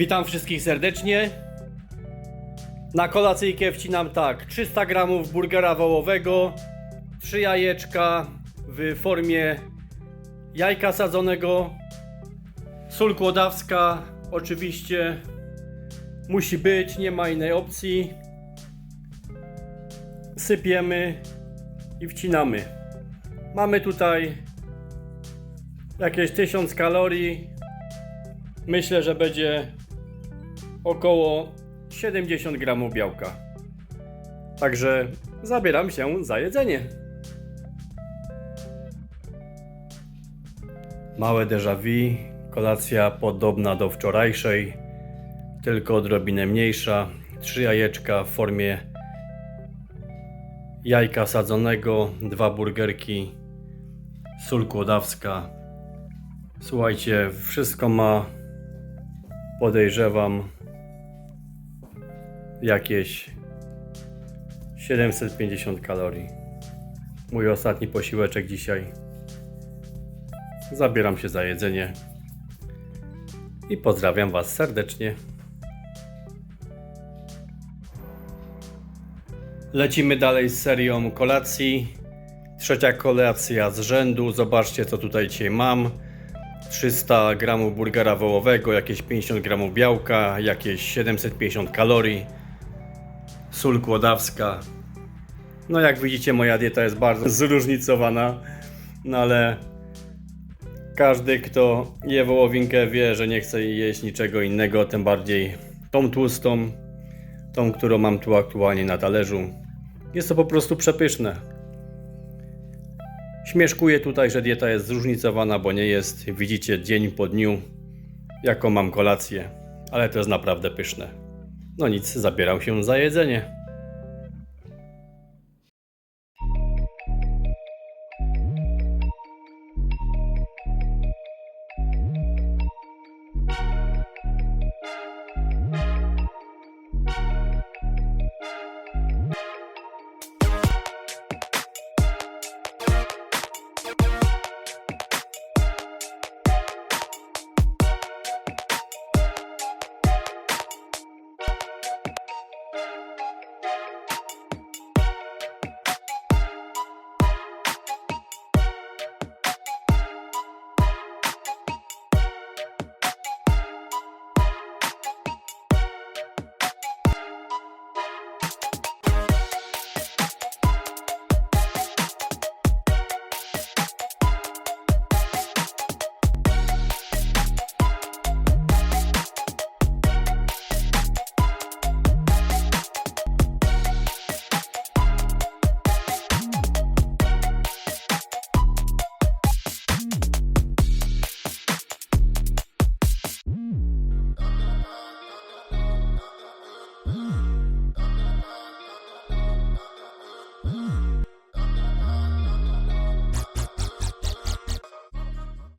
Witam wszystkich serdecznie. Na kolacyjkę wcinam tak 300 gramów burgera wołowego, 3 jajeczka w formie jajka sadzonego, sól kłodawska oczywiście musi być, nie ma innej opcji. Sypiemy i wcinamy. Mamy tutaj jakieś 1000 kalorii. Myślę, że będzie około 70 gramów białka. Także zabieram się za jedzenie. Małe déjà vu, kolacja podobna do wczorajszej, tylko odrobinę mniejsza. Trzy jajeczka w formie jajka sadzonego, dwa burgerki, sól kłodawska. Słuchajcie, wszystko ma, podejrzewam, jakieś 750 kalorii. Mój ostatni posiłeczek dzisiaj. Zabieram się za jedzenie i pozdrawiam Was serdecznie. Lecimy dalej z serią kolacji. Trzecia kolacja z rzędu. Zobaczcie, co tutaj dzisiaj mam. 300 gramów burgera wołowego, jakieś 50 gramów białka, jakieś 750 kalorii, sól kłodawska. No jak widzicie moja dieta jest bardzo zróżnicowana, no ale każdy kto je wołowinkę wie, że nie chce jeść niczego innego, tym bardziej tą tłustą, tą którą mam tu aktualnie na talerzu. Jest to po prostu przepyszne. Śmieszkuję tutaj, że dieta jest zróżnicowana, bo nie jest, widzicie, dzień po dniu, jaką mam kolację, ale to jest naprawdę pyszne. No nic, zabieram się za jedzenie.